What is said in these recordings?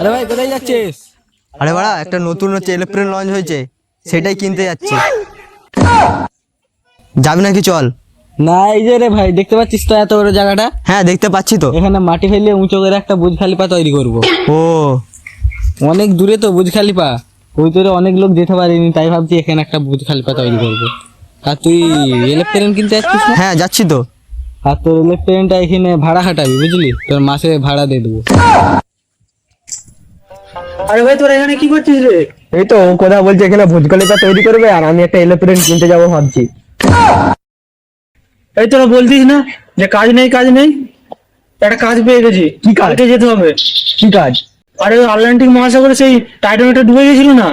আরে ভাই কোথায় যাচ্ছিস? আরে বাড়া একটা নতুন হচ্ছে এরোপ্লেন লঞ্চ হয়েছে। সেটাই কিনতে যাচ্ছি। যাবি নাকি চল? না এই যে রে ভাই দেখতে পাচ্ছিস তো এত বড় জায়গাটা? হ্যাঁ দেখতে পাচ্ছি তো। এখানে মাটি ফেলে উঁচু করে একটা বুজ খালিপা তৈরি করব। ও। অনেক দূরে তো বুজ খালিপা। ওই দূরে অনেক লোক যেতে পারেনি তাই ভাবছি এখানে একটা বুজ খালিপা তৈরি করব। আর তুই ইলেকট্রেন কিনতে যাচ্ছিস হ্যাঁ যাচ্ছি তো। আর তোর ইলেকট্রেনটা এখানে ভাড়া খাটাবি বুঝলি? তোর মাসে ভাড়া দিয়ে দেবো। আরে ভাই তোরা এখানে কি করছিস রে? এই তো ও কথা বলছে এখানে ভোজকলিকা তৈরি করবে আর আমি একটা এরোপ্লেন কিনতে যাব ভাবছি। এই তোরা বলতিস না যে কাজ নেই কাজ নেই? একটা কাজ পেয়ে গেছি। কি কাজ? কালকে যেতে হবে। কি কাজ? আরে আটলান্টিক মহাসাগরে সেই টাইটানিকটা ডুবে গেছিল না?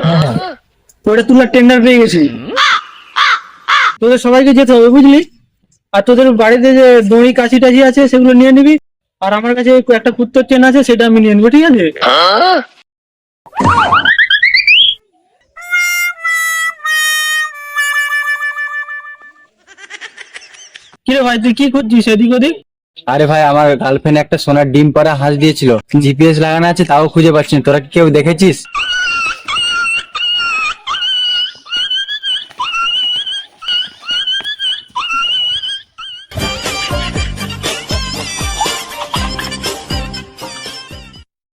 ওটা তোলার টেন্ডার পেয়ে গেছি। তোদের সবাইকে যেতে হবে বুঝলি? আর তোদের বাড়িতে যে দড়ি কাছি টাছি আছে সেগুলো নিয়ে নিবি। আর আমার কাছে একটা কুত্তর চেন আছে সেটা আমি নিয়ে নেব ঠিক আছে? কিরে ভাই, তুই কি করছিস এদিক ওদিক? আরে ভাই, আমার গার্লফ্রেন্ড একটা সোনার ডিম পাড়া হাঁস দিয়েছিল। জিপিএস লাগানো আছে, তাও খুঁজে পাচ্ছি না। তোরা কি কেউ দেখেছিস?